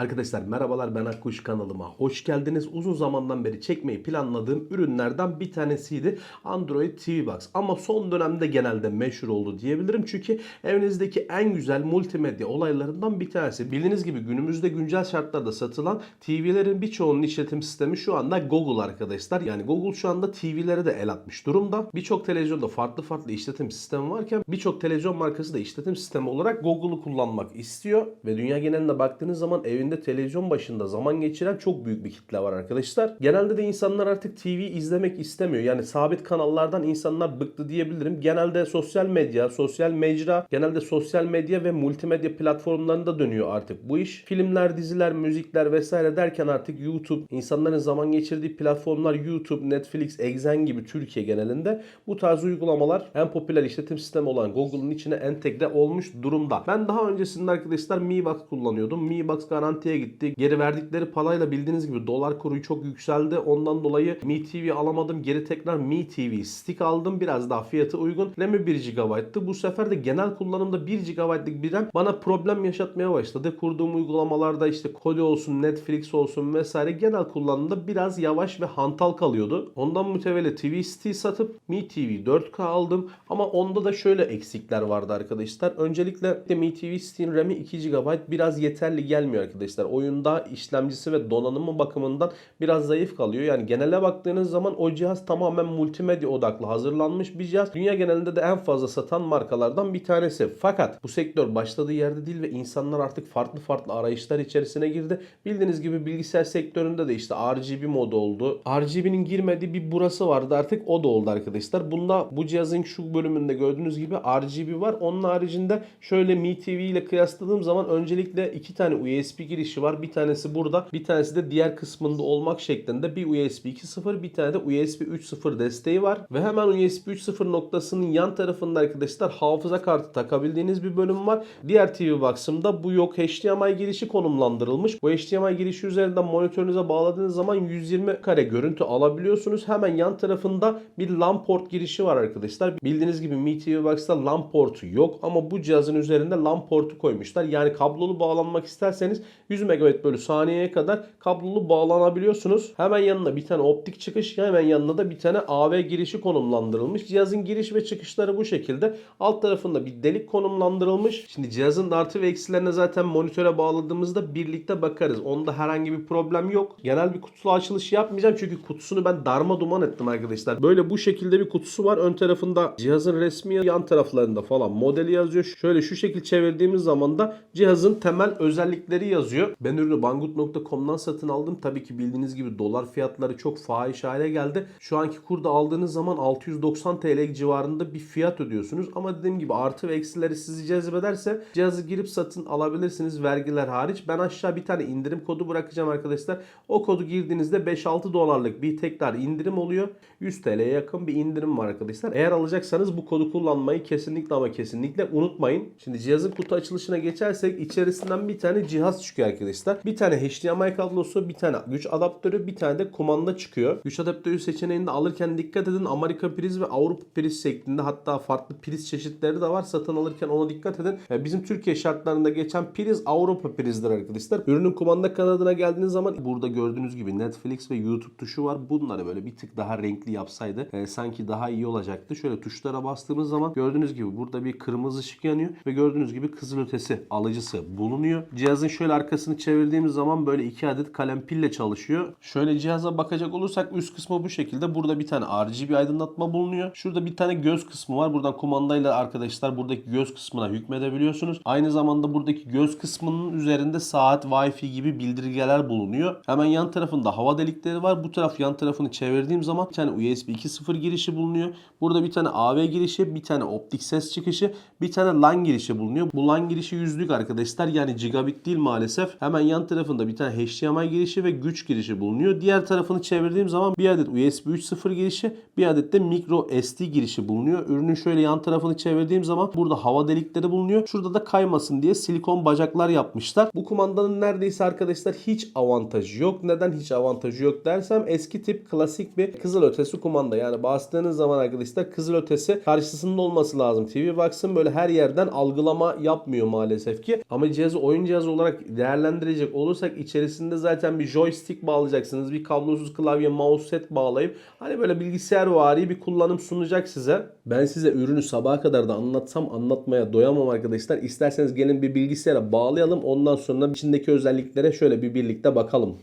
Arkadaşlar merhabalar ben Akkuş kanalıma hoş geldiniz. Uzun zamandan beri çekmeyi planladığım ürünlerden bir tanesiydi Android TV Box. Ama son dönemde genelde meşhur oldu diyebilirim. Çünkü evinizdeki en güzel multimedya olaylarından bir tanesi. Bildiğiniz gibi günümüzde güncel şartlarda satılan TV'lerin birçoğunun işletim sistemi şu anda Google arkadaşlar. Yani Google şu anda TV'lere de el atmış durumda. Birçok televizyonda farklı farklı işletim sistemi varken birçok televizyon markası da işletim sistemi olarak Google'u kullanmak istiyor. Ve dünya genelinde baktığınız zaman evinde televizyon başında zaman geçiren çok büyük bir kitle var arkadaşlar. Genelde de insanlar artık TV izlemek istemiyor. Yani sabit kanallardan insanlar bıktı diyebilirim. Genelde sosyal medya, sosyal mecra, genelde sosyal medya ve multimedya platformlarında dönüyor artık bu iş. Filmler, diziler, müzikler vesaire derken artık YouTube, insanların zaman geçirdiği platformlar YouTube, Netflix, Exen gibi Türkiye genelinde bu tarz uygulamalar en popüler işletim sistemi olan Google'ın içine entegre olmuş durumda. Ben daha öncesinde arkadaşlar Mi Box kullanıyordum. Mi Box garantiye gitti. Geri verdikleri parayla bildiğiniz gibi dolar kuru çok yükseldi. Ondan dolayı Mi TV alamadım. Geri tekrar Mi TV stick aldım. Biraz daha fiyatı uygun. RAM'i 1 GB'tı. Bu sefer de genel kullanımda 1 GB'lık bir RAM bana problem yaşatmaya başladı. Kurduğum uygulamalarda işte Kodi olsun, Netflix olsun vesaire genel kullanımda biraz yavaş ve hantal kalıyordu. Ondan mütevelli TV stick satıp Mi TV 4K aldım. Ama onda da şöyle eksikler vardı arkadaşlar. Öncelikle Mi TV Stick'in RAM'i 2 GB biraz yeterli gelmiyor arkadaşlar. Oyunda işlemcisi ve donanımı bakımından biraz zayıf kalıyor. Yani genele baktığınız zaman o cihaz tamamen multimedya odaklı hazırlanmış bir cihaz. Dünya genelinde de en fazla satan markalardan bir tanesi. Fakat bu sektör başladığı yerde değil ve insanlar artık farklı farklı arayışlar içerisine girdi. Bildiğiniz gibi bilgisayar sektöründe de işte RGB modu oldu. RGB'nin girmediği bir burası vardı artık o da oldu arkadaşlar. Bunda bu cihazın şu bölümünde gördüğünüz gibi RGB var. Onun haricinde şöyle Mi TV ile kıyasladığım zaman öncelikle iki tane USB girişi var. Bir tanesi burada, bir tanesi de diğer kısmında olmak şeklinde bir USB 2.0, bir tane de USB 3.0 desteği var. Ve hemen USB 3.0 noktasının yan tarafında arkadaşlar hafıza kartı takabildiğiniz bir bölüm var. Diğer TV Box'ımda bu yok. HDMI girişi konumlandırılmış. Bu HDMI girişi üzerinden monitörünüze bağladığınız zaman 120 kare görüntü alabiliyorsunuz. Hemen yan tarafında bir LAN port girişi var arkadaşlar. Bildiğiniz gibi Mi TV Box'ta LAN portu yok ama bu cihazın üzerinde LAN portu koymuşlar. Yani kablolu bağlanmak isterseniz 100 MB bölü saniyeye kadar kablolu bağlanabiliyorsunuz. Hemen yanına bir tane optik çıkış, hemen yanına da bir tane AV girişi konumlandırılmış. Cihazın giriş ve çıkışları bu şekilde. Alt tarafında bir delik konumlandırılmış. Şimdi cihazın artı ve eksilerine zaten monitöre bağladığımızda birlikte bakarız. Onda herhangi bir problem yok. Genel bir kutu açılışı yapmayacağım çünkü kutusunu ben darma duman ettim arkadaşlar. Böyle bu şekilde bir kutusu var. Ön tarafında cihazın resmi yan taraflarında falan modeli yazıyor. Şöyle şu şekil çevirdiğimiz zaman da cihazın temel özellikleri yazıyor. Ben ürünü banggood.com'dan satın aldım. Tabii ki bildiğiniz gibi dolar fiyatları çok fahiş hale geldi. Şu anki kurda aldığınız zaman 690 TL civarında bir fiyat ödüyorsunuz. Ama dediğim gibi artı ve eksileri sizi cezbederse cihazı girip satın alabilirsiniz vergiler hariç. Ben aşağı bir tane indirim kodu bırakacağım arkadaşlar. O kodu girdiğinizde 5-6 dolarlık bir tekrar indirim oluyor. 100 TL'ye yakın bir indirim var arkadaşlar. Eğer alacaksanız bu kodu kullanmayı kesinlikle ama kesinlikle unutmayın. Şimdi cihazın kutu açılışına geçersek içerisinden bir tane cihaz çıkıyor arkadaşlar. Bir tane HDMI kablosu, bir tane güç adaptörü, bir tane de kumanda çıkıyor. Güç adaptörü seçeneğinde alırken dikkat edin Amerika priz ve Avrupa priz şeklinde hatta farklı priz çeşitleri de var. Satın alırken ona dikkat edin. Bizim Türkiye şartlarında geçen priz Avrupa prizdir arkadaşlar. Ürünün kumanda kanadına geldiğiniz zaman burada gördüğünüz gibi Netflix ve YouTube tuşu var. Bunları böyle bir tık daha renkli yapsaydı e, sanki daha iyi olacaktı. Şöyle tuşlara bastığımız zaman gördüğünüz gibi burada bir kırmızı ışık yanıyor ve gördüğünüz gibi kızılötesi alıcısı bulunuyor. Cihazın şöyle arkasını çevirdiğimiz zaman böyle iki adet kalem pille çalışıyor. Şöyle cihaza bakacak olursak üst kısmı bu şekilde. Burada bir tane RGB aydınlatma bulunuyor. Şurada bir tane göz kısmı var. Buradan kumandayla arkadaşlar buradaki göz kısmına hükmedebiliyorsunuz. Aynı zamanda buradaki göz kısmının üzerinde saat, Wi-Fi gibi bildirgeler bulunuyor. Hemen yan tarafında hava delikleri var. Bu taraf yan tarafını çevirdiğim zaman bir tane USB 2.0 girişi bulunuyor. Burada bir tane AV girişi, bir tane optik ses çıkışı, bir tane LAN girişi bulunuyor. Bu LAN girişi yüzlük arkadaşlar. Yani gigabit değil maalesef. Hemen yan tarafında bir tane HDMI girişi ve güç girişi bulunuyor. Diğer tarafını çevirdiğim zaman bir adet USB 3.0 girişi, bir adet de micro SD girişi bulunuyor. Ürünün şöyle yan tarafını çevirdiğim zaman burada hava delikleri bulunuyor. Şurada da kaymasın diye silikon bacaklar yapmışlar. Bu kumandanın neredeyse arkadaşlar hiç avantajı yok. Neden hiç avantajı yok dersem eski tip klasik bir kızılötesi kumanda. Yani bastığınız zaman arkadaşlar kızılötesi karşısında olması lazım. TV Box'ın böyle her yerden algılama yapmıyor maalesef ki. Ama cihazı oyun cihazı olarak değerlendirecek olursak içerisinde zaten bir joystick bağlayacaksınız. Bir kablosuz klavye, mouse set bağlayıp hani böyle bilgisayar vari bir kullanım sunacak size. Ben size ürünü sabaha kadar da anlatsam anlatmaya doyamam arkadaşlar. İsterseniz gelin bir bilgisayara bağlayalım. Ondan sonra içindeki özelliklere şöyle bir birlikte bakalım.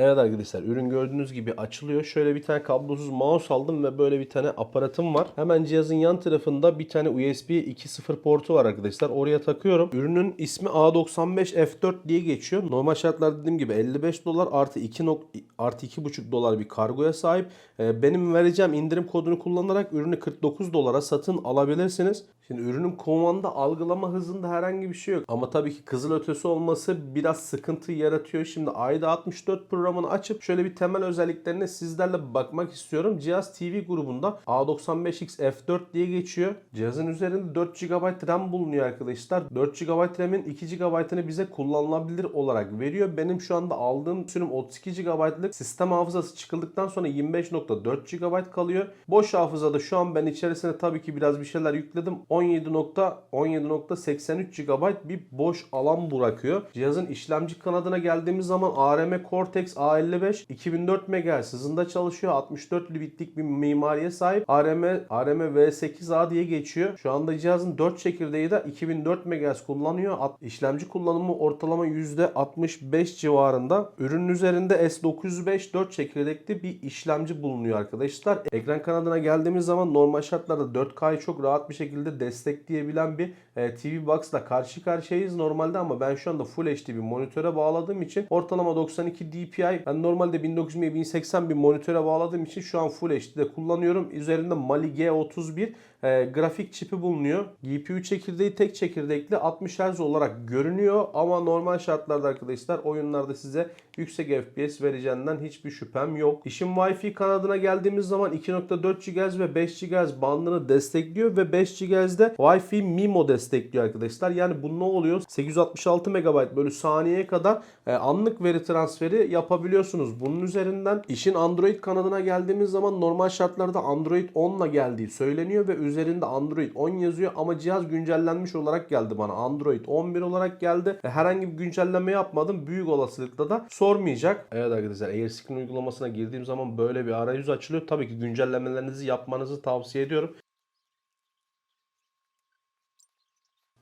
Evet arkadaşlar ürün gördüğünüz gibi açılıyor. Şöyle bir tane kablosuz mouse aldım ve böyle bir tane aparatım var. Hemen cihazın yan tarafında bir tane USB 2.0 portu var arkadaşlar. Oraya takıyorum. Ürünün ismi A95 F4 diye geçiyor. Normal şartlarda dediğim gibi 55 dolar artı 2 nok artı 2,5 dolar bir kargoya sahip. Ee, benim vereceğim indirim kodunu kullanarak ürünü 49 dolara satın alabilirsiniz. Şimdi ürünün kumanda algılama hızında herhangi bir şey yok. Ama tabii ki kızıl ötesi olması biraz sıkıntı yaratıyor. Şimdi ayda 64 programını açıp şöyle bir temel özelliklerine sizlerle bakmak istiyorum. Cihaz TV grubunda A95X F4 diye geçiyor. Cihazın üzerinde 4 GB RAM bulunuyor arkadaşlar. 4 GB RAM'in 2 GB'ını bize kullanılabilir olarak veriyor. Benim şu anda aldığım sürüm 32 GB'lık sistem hafızası çıkıldıktan sonra 25.4 GB kalıyor. Boş hafızada şu an ben içerisine tabii ki biraz bir şeyler yükledim. 17.17.83 GB bir boş alan bırakıyor. Cihazın işlemci kanadına geldiğimiz zaman ARM Cortex A55 2004 MHz hızında çalışıyor. 64 bitlik bir mimariye sahip. ARM ARM V8A diye geçiyor. Şu anda cihazın 4 çekirdeği de 2004 MHz kullanıyor. At- İşlemci kullanımı ortalama %65 civarında. Ürünün üzerinde S905 4 çekirdekli bir işlemci bulunuyor arkadaşlar. Ekran kanadına geldiğimiz zaman normal şartlarda 4K'yı çok rahat bir şekilde destekleyebilen bir e, TV Box'la karşı karşıyayız normalde ama ben şu anda Full HD bir monitöre bağladığım için ortalama 92 DPI ben normalde 1920 1080 bir monitöre bağladığım için şu an Full HD'de kullanıyorum. Üzerinde Mali G31 e, grafik çipi bulunuyor. GPU çekirdeği tek çekirdekli 60 Hz olarak görünüyor ama normal şartlarda arkadaşlar oyunlarda size yüksek FPS vereceğinden hiçbir şüphem yok. İşin Wi-Fi kanadına geldiğimiz zaman 2.4 GHz ve 5 GHz bandını destekliyor ve 5 GHz'de Wi-Fi MIMO destekliyor arkadaşlar. Yani bu ne oluyor? 866 MB bölü saniyeye kadar e, anlık veri transferi yapabiliyorsunuz. Bunun üzerinden işin Android kanadına geldiğimiz zaman normal şartlarda Android 10 ile geldiği söyleniyor ve üzerinde Android 10 yazıyor ama cihaz güncellenmiş olarak geldi bana. Android 11 olarak geldi. E, herhangi bir güncelleme yapmadım. Büyük olasılıkla da sormayacak. Evet arkadaşlar AirScreen uygulamasına girdiğim zaman böyle bir arayüz açılıyor. Tabii ki güncellemelerinizi yapmanızı tavsiye ediyorum.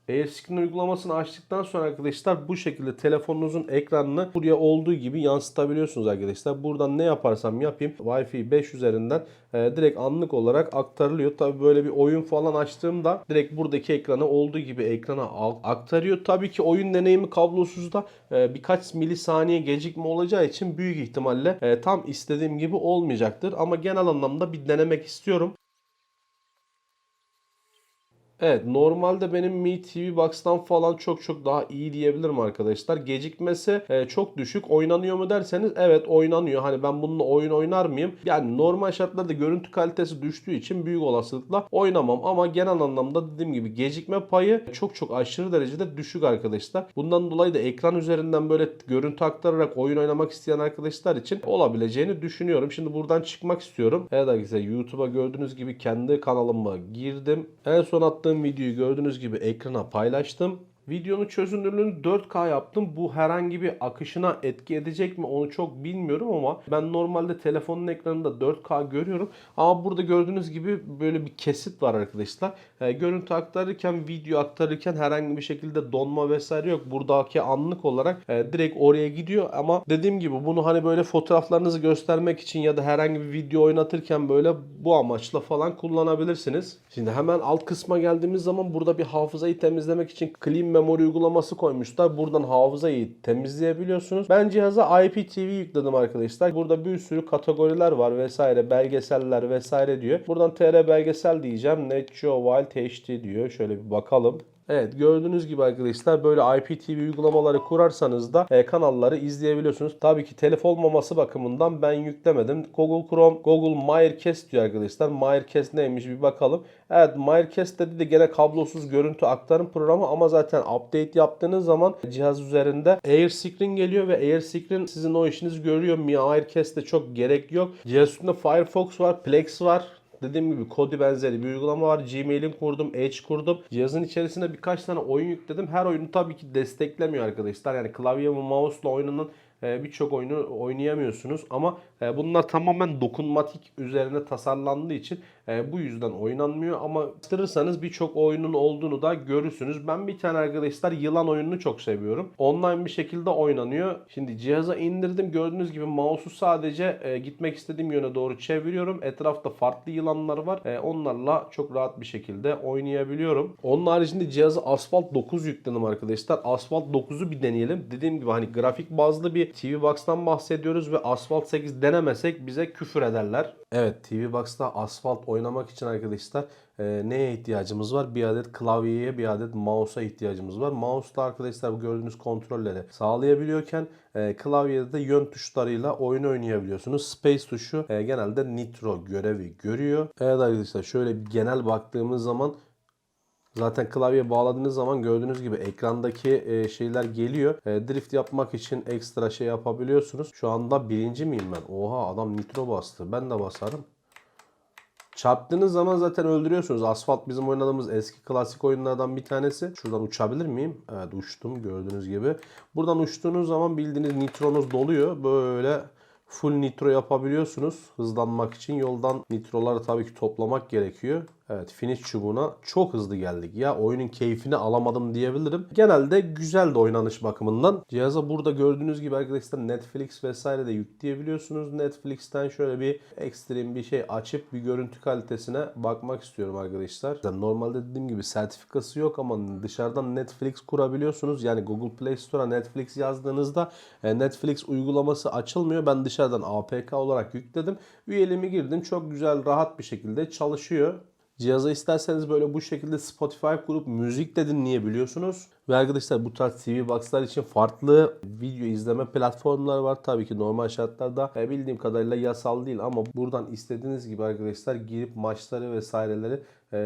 AirScreen uygulamasını açtıktan sonra arkadaşlar bu şekilde telefonunuzun ekranını buraya olduğu gibi yansıtabiliyorsunuz arkadaşlar. Buradan ne yaparsam yapayım Wi-Fi 5 üzerinden e, direkt anlık olarak aktarılıyor. Tabi böyle bir oyun falan açtığımda direkt buradaki ekranı olduğu gibi ekrana aktarıyor. Tabii ki oyun deneyimi kablosuzda e, birkaç milisaniye gecikme olacağı için büyük ihtimalle e, tam istediğim gibi olmayacaktır. Ama genel anlamda bir denemek istiyorum. Evet normalde benim Mi TV Box'tan falan çok çok daha iyi diyebilirim arkadaşlar. Gecikmesi e, çok düşük. Oynanıyor mu derseniz evet oynanıyor. Hani ben bununla oyun oynar mıyım? Yani normal şartlarda görüntü kalitesi düştüğü için büyük olasılıkla oynamam. Ama genel anlamda dediğim gibi gecikme payı çok çok aşırı derecede düşük arkadaşlar. Bundan dolayı da ekran üzerinden böyle görüntü aktararak oyun oynamak isteyen arkadaşlar için olabileceğini düşünüyorum. Şimdi buradan çıkmak istiyorum. Evet arkadaşlar YouTube'a gördüğünüz gibi kendi kanalıma girdim. En son attığım videoyu gördüğünüz gibi ekrana paylaştım. Videonun çözünürlüğünü 4K yaptım. Bu herhangi bir akışına etki edecek mi onu çok bilmiyorum ama ben normalde telefonun ekranında 4K görüyorum. Ama burada gördüğünüz gibi böyle bir kesit var arkadaşlar. E, görüntü aktarırken, video aktarırken herhangi bir şekilde donma vesaire yok. Buradaki anlık olarak e, direkt oraya gidiyor ama dediğim gibi bunu hani böyle fotoğraflarınızı göstermek için ya da herhangi bir video oynatırken böyle bu amaçla falan kullanabilirsiniz. Şimdi hemen alt kısma geldiğimiz zaman burada bir hafızayı temizlemek için Clean Memory uygulaması koymuşlar. Buradan hafızayı temizleyebiliyorsunuz. Ben cihaza IPTV yükledim arkadaşlar. Burada bir sürü kategoriler var vesaire. Belgeseller vesaire diyor. Buradan TR belgesel diyeceğim. Net Geo Wild HD diyor. Şöyle bir bakalım. Evet gördüğünüz gibi arkadaşlar böyle IPTV uygulamaları kurarsanız da e, kanalları izleyebiliyorsunuz. Tabii ki telif olmaması bakımından ben yüklemedim. Google Chrome, Google Wirecast diyor arkadaşlar. Wirecast neymiş bir bakalım. Evet Wirecast dedi de gene kablosuz görüntü aktarım programı ama zaten update yaptığınız zaman cihaz üzerinde AirScreen geliyor ve AirScreen sizin o işinizi görüyor. Mi Wirecast'te çok gerek yok. Cihaz üstünde Firefox var, Plex var. Dediğim gibi Kodi benzeri bir uygulama var. Gmail'im kurdum, Edge kurdum. Cihazın içerisine birkaç tane oyun yükledim. Her oyunu tabii ki desteklemiyor arkadaşlar. Yani klavye ve mouse'la oynanan e, birçok oyunu oynayamıyorsunuz ama e, bunlar tamamen dokunmatik üzerine tasarlandığı için e, bu yüzden oynanmıyor ama araştırırsanız birçok oyunun olduğunu da görürsünüz. Ben bir tane arkadaşlar yılan oyununu çok seviyorum. Online bir şekilde oynanıyor. Şimdi cihaza indirdim. Gördüğünüz gibi mouse'u sadece e, gitmek istediğim yöne doğru çeviriyorum. Etrafta farklı yılanlar var. E, onlarla çok rahat bir şekilde oynayabiliyorum. Onun haricinde cihaza Asphalt 9 yükledim arkadaşlar. Asphalt 9'u bir deneyelim. Dediğim gibi hani grafik bazlı bir TV Box'tan bahsediyoruz ve Asphalt 8 denemesek bize küfür ederler. Evet TV Box'ta Asphalt oynamak için arkadaşlar e, neye ihtiyacımız var? Bir adet klavyeye bir adet mouse'a ihtiyacımız var. Mouse'da arkadaşlar bu gördüğünüz kontrolleri sağlayabiliyorken e, klavyede de yön tuşlarıyla oyun oynayabiliyorsunuz. Space tuşu e, genelde nitro görevi görüyor. Evet arkadaşlar şöyle genel baktığımız zaman Zaten klavye bağladığınız zaman gördüğünüz gibi ekrandaki e, şeyler geliyor. E, drift yapmak için ekstra şey yapabiliyorsunuz. Şu anda birinci miyim ben? Oha adam nitro bastı. Ben de basarım. Çarptığınız zaman zaten öldürüyorsunuz. Asfalt bizim oynadığımız eski klasik oyunlardan bir tanesi. Şuradan uçabilir miyim? Evet uçtum gördüğünüz gibi. Buradan uçtuğunuz zaman bildiğiniz nitronuz doluyor. Böyle full nitro yapabiliyorsunuz. Hızlanmak için yoldan nitroları tabii ki toplamak gerekiyor. Evet finish çubuğuna çok hızlı geldik. Ya oyunun keyfini alamadım diyebilirim. Genelde güzel de oynanış bakımından. Cihaza burada gördüğünüz gibi arkadaşlar Netflix vesaire de yükleyebiliyorsunuz. Netflix'ten şöyle bir ekstrem bir şey açıp bir görüntü kalitesine bakmak istiyorum arkadaşlar. Normalde dediğim gibi sertifikası yok ama dışarıdan Netflix kurabiliyorsunuz. Yani Google Play Store'a Netflix yazdığınızda e, Netflix uygulaması açılmıyor. Ben dışarıdan APK olarak yükledim. Üyeliğimi girdim. Çok güzel rahat bir şekilde çalışıyor. Cihaza isterseniz böyle bu şekilde Spotify kurup müzik de dinleyebiliyorsunuz. Ve arkadaşlar bu tarz TV Box'lar için farklı video izleme platformları var. Tabii ki normal şartlarda e, bildiğim kadarıyla yasal değil ama buradan istediğiniz gibi arkadaşlar girip maçları vesaireleri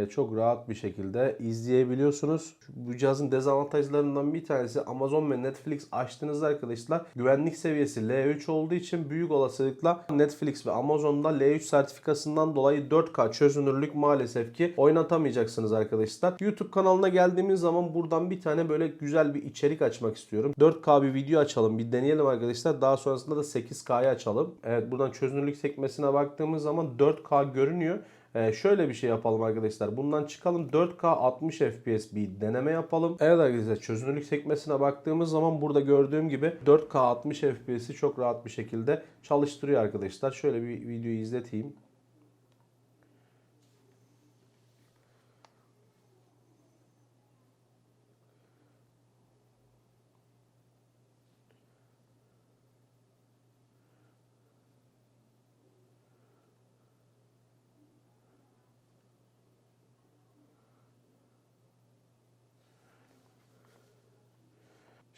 çok rahat bir şekilde izleyebiliyorsunuz. Bu cihazın dezavantajlarından bir tanesi Amazon ve Netflix açtığınızda arkadaşlar güvenlik seviyesi L3 olduğu için büyük olasılıkla Netflix ve Amazon'da L3 sertifikasından dolayı 4K çözünürlük maalesef ki oynatamayacaksınız arkadaşlar. YouTube kanalına geldiğimiz zaman buradan bir tane böyle güzel bir içerik açmak istiyorum. 4K bir video açalım. Bir deneyelim arkadaşlar. Daha sonrasında da 8K'yı açalım. Evet buradan çözünürlük sekmesine baktığımız zaman 4K görünüyor. Ee, şöyle bir şey yapalım arkadaşlar. Bundan çıkalım 4K 60 FPS bir deneme yapalım. Evet arkadaşlar çözünürlük sekmesine baktığımız zaman burada gördüğüm gibi 4K 60 FPS'i çok rahat bir şekilde çalıştırıyor arkadaşlar. Şöyle bir videoyu izleteyim.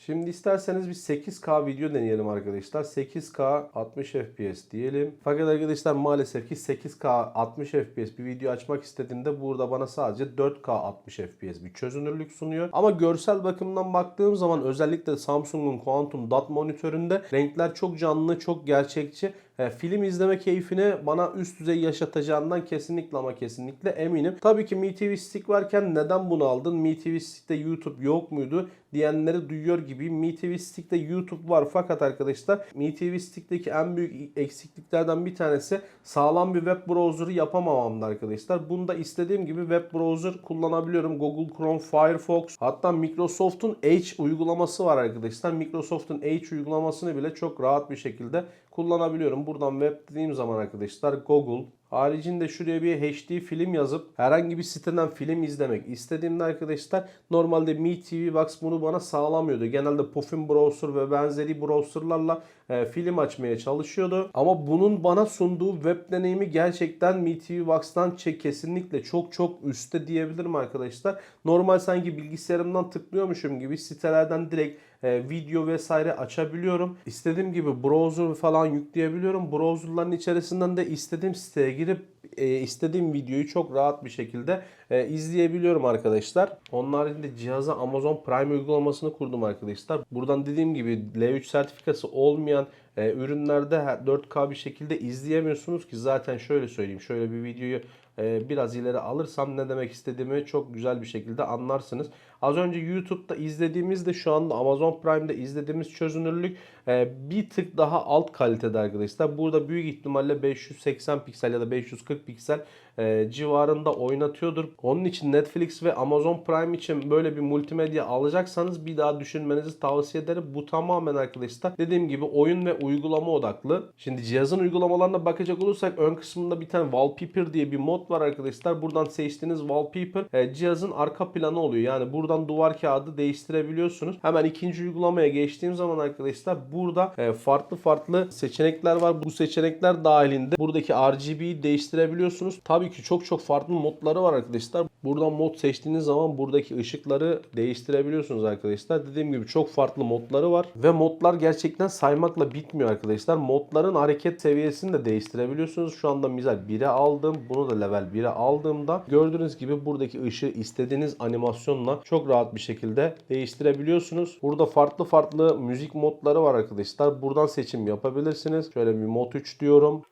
Şimdi isterseniz bir 8K video deneyelim arkadaşlar. 8K 60 FPS diyelim. Fakat arkadaşlar maalesef ki 8K 60 FPS bir video açmak istediğimde burada bana sadece 4K 60 FPS bir çözünürlük sunuyor. Ama görsel bakımdan baktığım zaman özellikle Samsung'un Quantum Dot monitöründe renkler çok canlı, çok gerçekçi film izleme keyfini bana üst düzey yaşatacağından kesinlikle ama kesinlikle eminim. Tabii ki Mi TV Stick varken neden bunu aldın? Mi TV Stick'te YouTube yok muydu? diyenleri duyuyor gibi Mi TV Stick'te YouTube var fakat arkadaşlar Mi TV Stick'teki en büyük eksikliklerden bir tanesi sağlam bir web browser'ı yapamamamdı arkadaşlar. Bunda istediğim gibi web browser kullanabiliyorum. Google Chrome, Firefox hatta Microsoft'un Edge uygulaması var arkadaşlar. Microsoft'un Edge uygulamasını bile çok rahat bir şekilde kullanabiliyorum. Buradan web dediğim zaman arkadaşlar Google, Haricinde şuraya bir HD film yazıp herhangi bir siteden film izlemek istediğimde arkadaşlar normalde Mi TV Box bunu bana sağlamıyordu. Genelde Puffin Browser ve benzeri browserlarla e, film açmaya çalışıyordu. Ama bunun bana sunduğu web deneyimi gerçekten Mi TV Box'tan kesinlikle çok çok üstte diyebilirim arkadaşlar. Normal sanki bilgisayarımdan tıklıyormuşum gibi sitelerden direkt e, video vesaire açabiliyorum. İstediğim gibi browser falan yükleyebiliyorum. Browserların içerisinden de istediğim siteye girip e, istediğim videoyu çok rahat bir şekilde e, izleyebiliyorum arkadaşlar. Onun haricinde cihaza Amazon Prime uygulamasını kurdum arkadaşlar. Buradan dediğim gibi L3 sertifikası olmayan e, ürünlerde 4K bir şekilde izleyemiyorsunuz ki zaten şöyle söyleyeyim. Şöyle bir videoyu e, biraz ileri alırsam ne demek istediğimi çok güzel bir şekilde anlarsınız. Az önce YouTube'da izlediğimizde şu anda Amazon Prime'de izlediğimiz çözünürlük e, bir tık daha alt kalitede arkadaşlar. Burada büyük ihtimalle 580 piksel ya da 540 piksel e, civarında oynatıyordur. Onun için Netflix ve Amazon Prime için böyle bir multimedya alacaksanız bir daha düşünmenizi tavsiye ederim. Bu tamamen arkadaşlar dediğim gibi oyun ve uygulama odaklı. Şimdi cihazın uygulamalarına bakacak olursak ön kısmında bir tane wallpaper diye bir mod var arkadaşlar. Buradan seçtiğiniz wallpaper e, cihazın arka planı oluyor. Yani buradan duvar kağıdı değiştirebiliyorsunuz. Hemen ikinci uygulamaya geçtiğim zaman arkadaşlar burada e, farklı farklı seçenekler var. Bu seçenekler dahilinde buradaki RGB'yi değiştirebiliyorsunuz. Tabii ki çok çok farklı modları var arkadaşlar. Buradan mod seçtiğiniz zaman buradaki ışıkları değiştirebiliyorsunuz arkadaşlar. Dediğim gibi çok farklı modları var ve modlar gerçekten saymakla bitmiyor arkadaşlar. Modların hareket seviyesini de değiştirebiliyorsunuz. Şu anda misal 1'e aldım. Bunu da level 1'e aldığımda gördüğünüz gibi buradaki ışığı istediğiniz animasyonla çok rahat bir şekilde değiştirebiliyorsunuz. Burada farklı farklı müzik modları var arkadaşlar. Buradan seçim yapabilirsiniz. Şöyle bir mod 3 diyorum.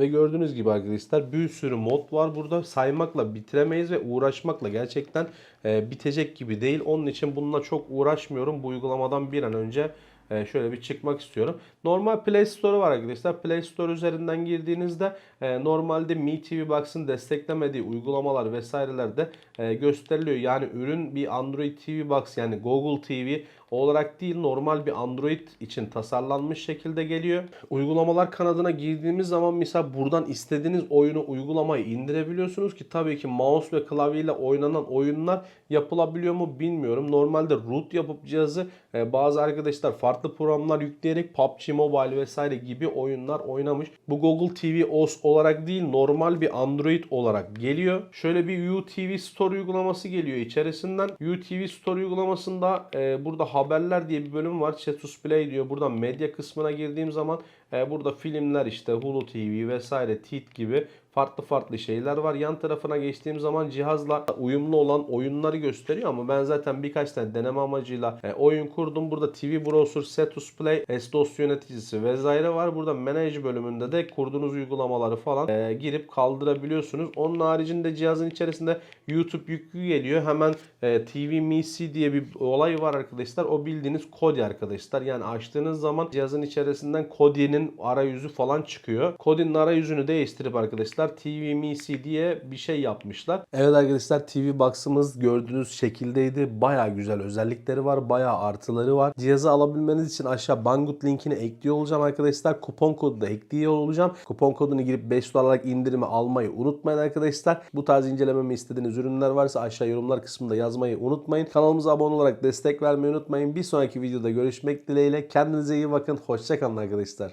Ve gördüğünüz gibi arkadaşlar bir sürü mod var burada. Saymakla bitiremeyiz ve uğraşmakla gerçekten e, bitecek gibi değil. Onun için bununla çok uğraşmıyorum. Bu uygulamadan bir an önce e, şöyle bir çıkmak istiyorum. Normal Play Store var arkadaşlar. Play Store üzerinden girdiğinizde e, normalde Mi TV Box'ın desteklemediği uygulamalar vesaireler de e, gösteriliyor. Yani ürün bir Android TV Box yani Google TV olarak değil normal bir Android için tasarlanmış şekilde geliyor. Uygulamalar kanadına girdiğimiz zaman mesela buradan istediğiniz oyunu uygulamayı indirebiliyorsunuz ki tabii ki mouse ve klavyeyle oynanan oyunlar yapılabiliyor mu bilmiyorum. Normalde root yapıp cihazı e, bazı arkadaşlar farklı programlar yükleyerek PUBG Mobile vesaire gibi oyunlar oynamış. Bu Google TV OS olarak değil normal bir Android olarak geliyor. Şöyle bir UTV Store uygulaması geliyor içerisinden. UTV Store uygulamasında e, burada haberler diye bir bölüm var. Status Play diyor. Buradan medya kısmına girdiğim zaman burada filmler işte Hulu TV vesaire Tit gibi farklı farklı şeyler var. Yan tarafına geçtiğim zaman cihazla uyumlu olan oyunları gösteriyor ama ben zaten birkaç tane deneme amacıyla e, oyun kurdum. Burada TV Browser, Status Play, S-DOS yöneticisi vesaire var. Burada Manage bölümünde de kurduğunuz uygulamaları falan e, girip kaldırabiliyorsunuz. Onun haricinde cihazın içerisinde YouTube yüklü geliyor. Hemen e, TV MIC diye bir olay var arkadaşlar. O bildiğiniz Kodi arkadaşlar. Yani açtığınız zaman cihazın içerisinden Kodi'nin arayüzü falan çıkıyor. Kodi'nin arayüzünü değiştirip arkadaşlar TV MIC diye bir şey yapmışlar. Evet arkadaşlar TV Box'ımız gördüğünüz şekildeydi. Baya güzel özellikleri var. Baya artıları var. Cihazı alabilmeniz için aşağı Banggood linkini ekliyor olacağım arkadaşlar. Kupon kodu da ekliyor olacağım. Kupon kodunu girip 5 dolarlık indirimi almayı unutmayın arkadaşlar. Bu tarz incelememi istediğiniz ürünler varsa aşağı yorumlar kısmında yazmayı unutmayın. Kanalımıza abone olarak destek vermeyi unutmayın. Bir sonraki videoda görüşmek dileğiyle. Kendinize iyi bakın. Hoşçakalın arkadaşlar.